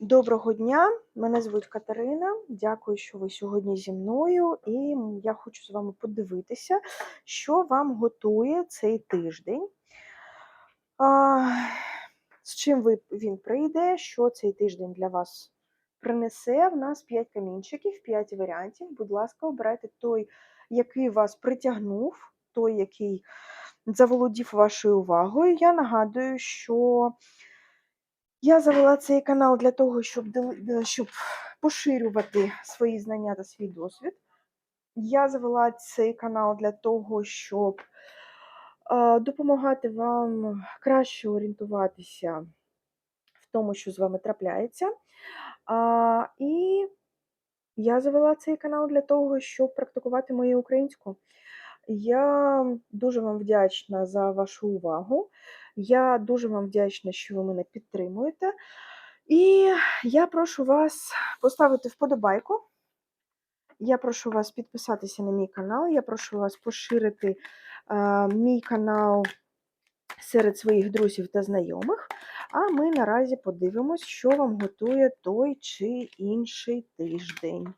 Доброго дня, мене звуть Катерина. Дякую, що ви сьогодні зі мною, і я хочу з вами подивитися, що вам готує цей тиждень. З чим він прийде, що цей тиждень для вас принесе. В нас 5 камінчиків, 5 варіантів. Будь ласка, обирайте той, який вас притягнув, той, який заволодів вашою увагою. Я нагадую, що я завела цей канал для того, щоб щоб поширювати свої знання та свій досвід. Я завела цей канал для того, щоб е, допомагати вам краще орієнтуватися в тому, що з вами трапляється. І я завела цей канал для того, щоб практикувати мою українську. Я дуже вам вдячна за вашу увагу. Я дуже вам вдячна, що ви мене підтримуєте. І я прошу вас поставити вподобайку. Я прошу вас підписатися на мій канал. Я прошу вас поширити е, мій канал серед своїх друзів та знайомих. А ми наразі подивимось, що вам готує той чи інший тиждень.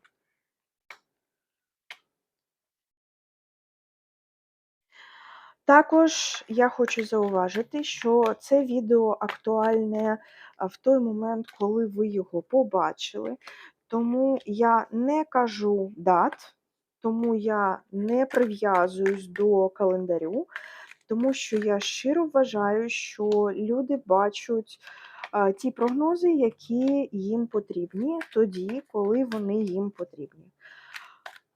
Також я хочу зауважити, що це відео актуальне в той момент, коли ви його побачили. Тому я не кажу дат, тому я не прив'язуюсь до календарю, тому що я щиро вважаю, що люди бачать ті прогнози, які їм потрібні, тоді, коли вони їм потрібні.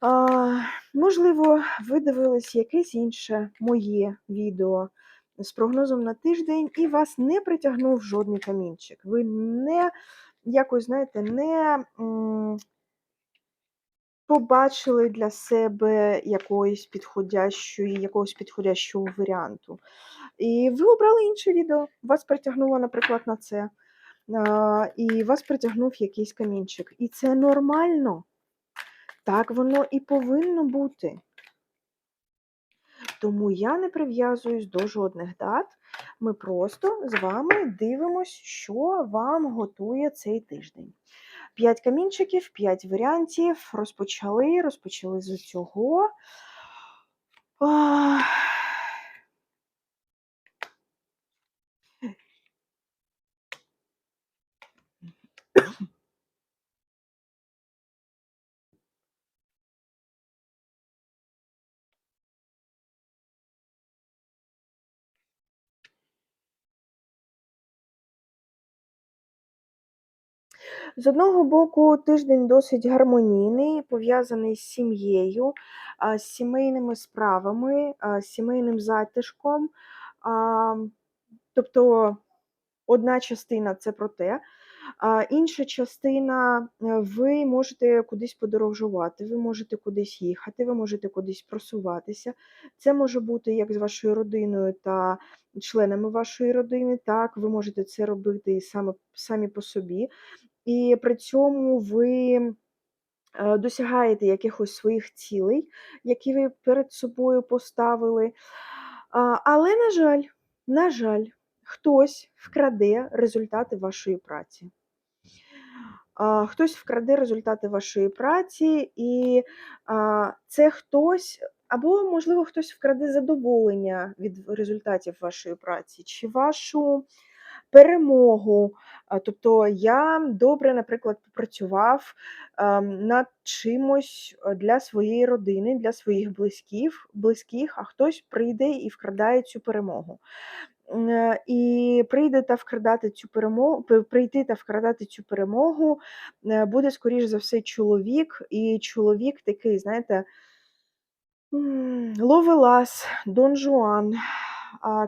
А, Можливо, ви дивились якесь інше моє відео з прогнозом на тиждень, і вас не притягнув жодний камінчик. Ви не якось, знаєте, не побачили для себе якоїсь підходящої, якогось підходящого варіанту. І ви обрали інше відео. Вас притягнуло, наприклад, на це. А, І вас притягнув якийсь камінчик. І це нормально. Так воно і повинно бути. Тому я не прив'язуюсь до жодних дат. Ми просто з вами дивимося, що вам готує цей тиждень. П'ять камінчиків, п'ять варіантів. Розпочали, розпочали з цього. З одного боку, тиждень досить гармонійний, пов'язаний з сім'єю, з сімейними справами, з сімейним затишком. Тобто одна частина це про те, інша частина ви можете кудись подорожувати, ви можете кудись їхати, ви можете кудись просуватися. Це може бути як з вашою родиною та членами вашої родини, так, ви можете це робити і самі по собі і при цьому ви е, досягаєте якихось своїх цілей, які ви перед собою поставили. Але, на жаль, на жаль, хтось вкраде результати вашої праці. Хтось вкраде результати вашої праці, і це хтось, або, можливо, хтось вкраде задоволення від результатів вашої праці, чи вашу перемогу. Тобто я добре, наприклад, попрацював ем, над чимось е, для своєї родини, для своїх близьких, близьких, а хтось прийде і вкрадає цю перемогу. Е, і прийде та вкрадати цю перемогу, прийти та вкрадати цю перемогу е, буде, скоріш за все, чоловік, і чоловік такий, знаєте, ловелас, Дон Жуан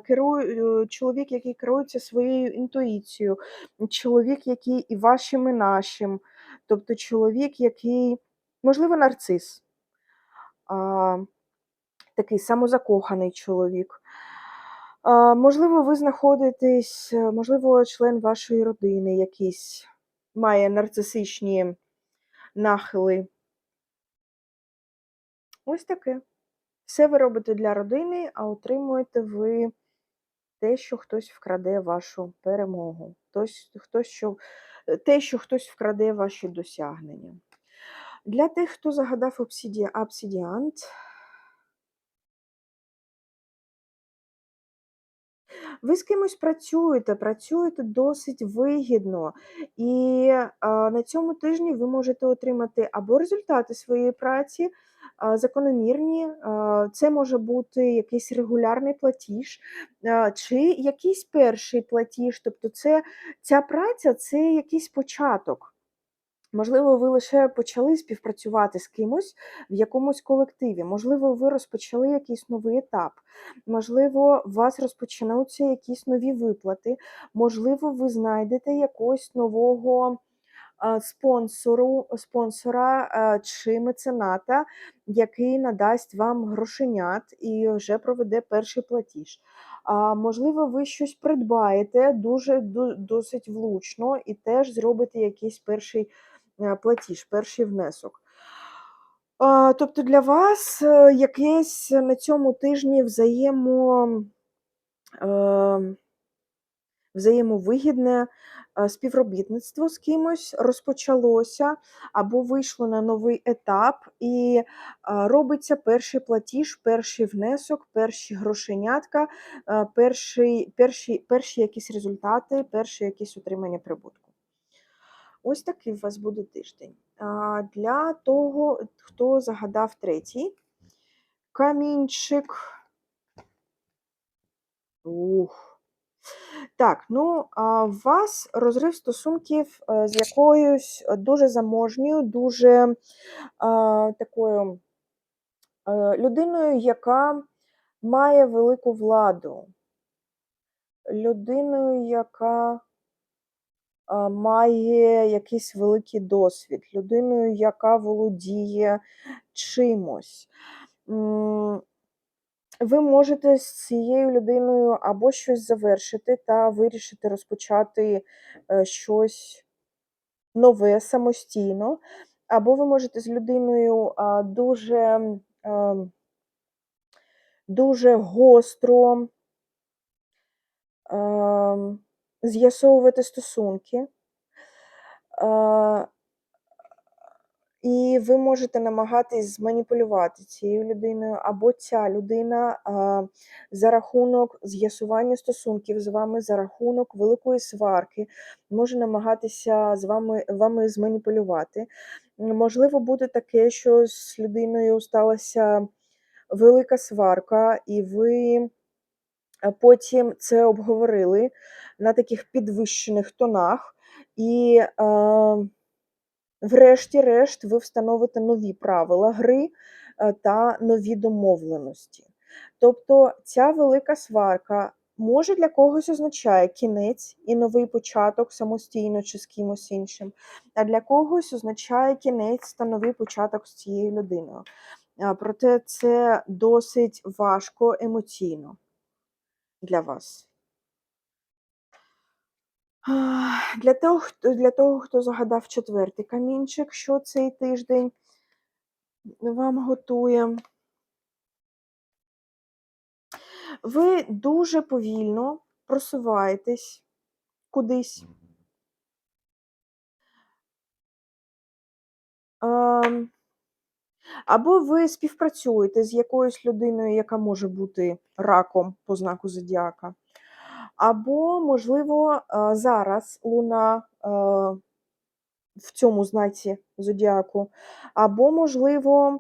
керує е, чоловік, який керується своєю інтуїцією, чоловік, який і вашим, і нашим, тобто чоловік, який, можливо, нарцис, а, такий самозакоханий чоловік. А, Можливо, ви знаходитесь, е, можливо, член вашої родини якийсь має нарцисичні нахили. Ось таке. Все ви робите для родини, а отримуєте ви те, що хтось вкраде вашу перемогу. Хтось, хтось що е, те, що хтось вкраде ваші досягнення. Для тих, хто загадав обсіді... обсідіант, ви з кимось працюєте, працюєте досить вигідно, і а, на цьому тижні ви можете отримати або результати своєї праці, закономірні, це може бути якийсь регулярний платіж, чи якийсь перший платіж. Тобто, це, ця праця це якийсь початок. Можливо, ви лише почали співпрацювати з кимось в якомусь колективі, можливо, ви розпочали якийсь новий етап, можливо, у вас розпочинаються якісь нові виплати, можливо, ви знайдете якогось нового спонсору, спонсора чи мецената, який надасть вам грошенят і вже проведе перший платіж. А, можливо, ви щось придбаєте дуже досить влучно і теж зробите якийсь перший е, платіж, перший внесок. Тобто для вас е, якесь на цьому тижні взаємо, е, взаємовигідне е, співробітництво з кимось розпочалося або вийшло на новий етап, і е, робиться перший платіж, перший внесок, перші грошенятка, е, перший, перші, перші якісь результати, перші якісь отримання прибутку. Ось такий у вас буде тиждень. Для того, хто загадав третій камінчик. Ух. Так, ну, у вас розрив стосунків е, з якоюсь дуже заможньою, дуже такою е, людиною, яка має велику владу, людиною, яка має якийсь великий досвід, людиною, яка володіє чимось. Ви можете з цією людиною або щось завершити та вирішити розпочати е, щось нове самостійно, або ви можете з людиною дуже, дуже гостро ем, з'ясовувати стосунки. І ви можете намагатись зманіпулювати цією людиною, або ця людина а, за рахунок з'ясування стосунків з вами, за рахунок великої сварки, може намагатися з вами, вами зманіпулювати. Можливо, буде таке, що з людиною сталася велика сварка, і ви потім це обговорили на таких підвищених тонах. І е, Врешті-решт, ви встановите нові правила гри е, та нові домовленості. Тобто ця велика сварка може для когось означає кінець і новий початок самостійно чи з кимось іншим, а для когось означає кінець та новий початок з цією людиною. Проте це досить важко емоційно для вас. Для того, для того, хто загадав четвертий камінчик, що цей тиждень вам готує. Ви дуже повільно просуваєтесь кудись. Ем, Або ви співпрацюєте з якоюсь людиною, яка може бути раком по знаку зодіака. Або, можливо, е, зараз луна е, в цьому знаці зодіаку, або, можливо,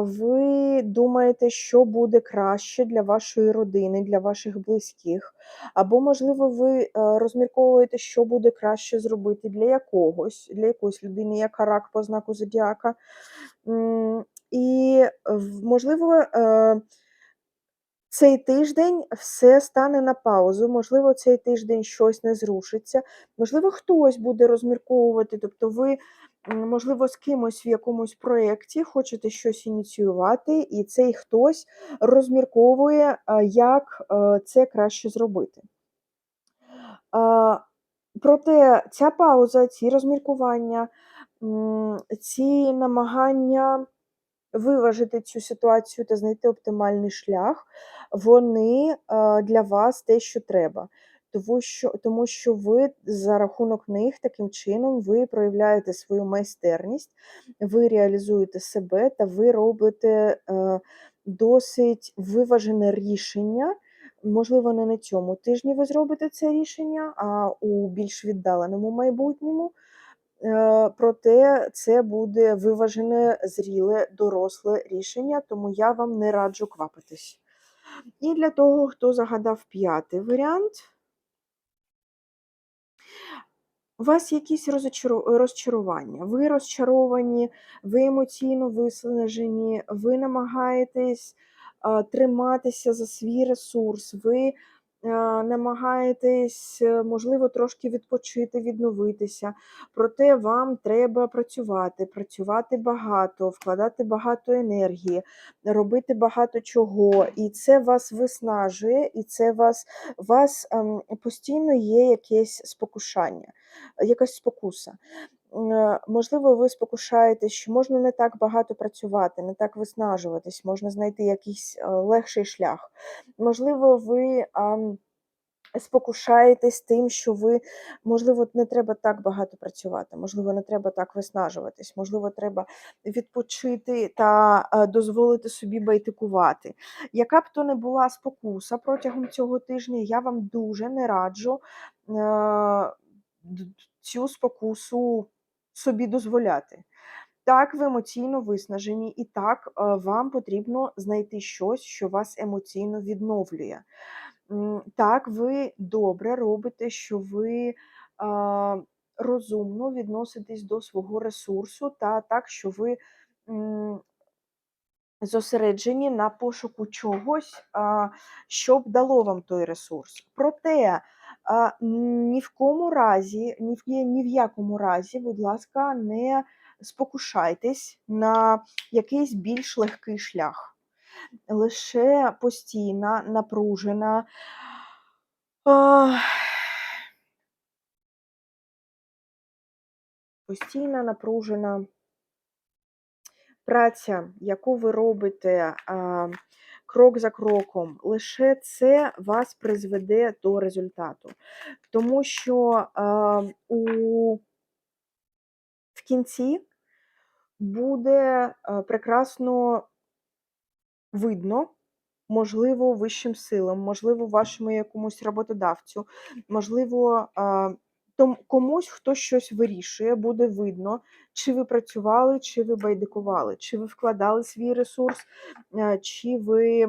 ви думаєте, що буде краще для вашої родини, для ваших близьких, або, можливо, ви е, розмірковуєте, що буде краще зробити для якогось, для якоїсь людини, яка рак по знаку зодіака. І, можливо, е, цей тиждень все стане на паузу, можливо, цей тиждень щось не зрушиться, можливо, хтось буде розмірковувати, тобто ви, можливо, з кимось в якомусь проєкті хочете щось ініціювати, і цей хтось розмірковує, як е, це краще зробити. Проте ця пауза, ці розміркування, ці намагання виважити цю ситуацію та знайти оптимальний шлях, вони, для вас те, що треба. тому що, тому що ви за рахунок них таким чином ви проявляєте свою майстерність, ви реалізуєте себе та ви робите е, досить виважене рішення. Можливо, не на цьому тижні ви зробите це рішення, а у більш віддаленому майбутньому. Е, Проте це буде виважене, зріле, доросле рішення, тому я вам не раджу квапитись. І для того, хто загадав п'ятий варіант, у вас якісь розчарування. Ви розчаровані, ви емоційно виснажені, ви намагаєтесь а, триматися за свій ресурс, ви намагаєтесь, е, можливо, трошки відпочити, відновитися. Проте вам треба працювати, працювати багато, вкладати багато енергії, робити багато чого. І це вас виснажує, і це вас, вас ем, постійно є якесь спокушання якась спокуса. Е, Можливо, ви спокушаєтесь, що можна не так багато працювати, не так виснажуватись, можна знайти якийсь е, легший шлях. Можливо, ви спокушаєтесь тим, що ви, можливо, не треба так багато працювати, можливо, не треба так виснажуватись, можливо, треба відпочити та е, дозволити собі байтикувати. Яка б то не була спокуса протягом цього тижня, я вам дуже не раджу цю спокусу собі дозволяти. Так, ви емоційно виснажені, і так е, вам потрібно знайти щось, що вас емоційно відновлює. Так, ви добре робите, що ви а, розумно відноситесь до свого ресурсу, та так, що ви зосереджені на пошуку чогось, що б дало вам той ресурс. Проте а, ні в кому разі, ні в, ні в якому разі, будь ласка, не спокушайтесь на якийсь більш легкий шлях. Лише постійна, напружена. а, Постійна напружена праця, яку ви робите крок за кроком, лише це вас призведе до результату. Тому що а, у, в кінці буде а, прекрасно видно, можливо, вищим силам, можливо, вашому якомусь роботодавцю, можливо, а, том- комусь, хто щось вирішує, буде видно, чи ви працювали, чи ви байдикували, чи ви вкладали свій ресурс, е, чи ви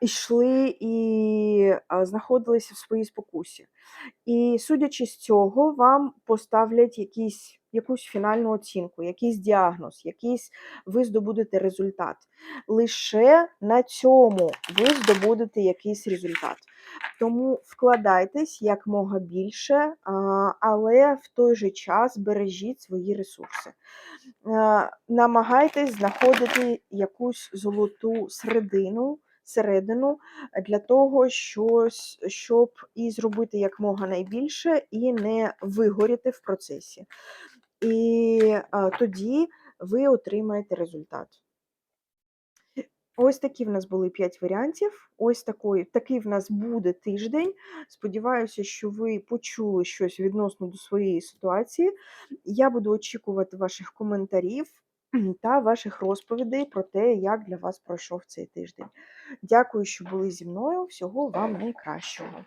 йшли і знаходилися в своїй спокусі. І судячи з цього, вам поставлять якісь, якусь фінальну оцінку, якийсь діагноз, якийсь ви здобудете результат. Лише на цьому ви здобудете якийсь результат. Тому вкладайтесь як мога більше, але в той же час бережіть свої ресурси. Е, Намагайтесь знаходити якусь золоту середину, середину для того, щоб і зробити якмога найбільше, і не вигоріти в процесі. І а, тоді ви отримаєте результат. Ось такі в нас були 5 варіантів. Ось такий, такий в нас буде тиждень. Сподіваюся, що ви почули щось відносно до своєї ситуації. Я буду очікувати ваших коментарів та ваших розповідей про те, як для вас пройшов цей тиждень. Дякую, що були зі мною. Всього вам найкращого.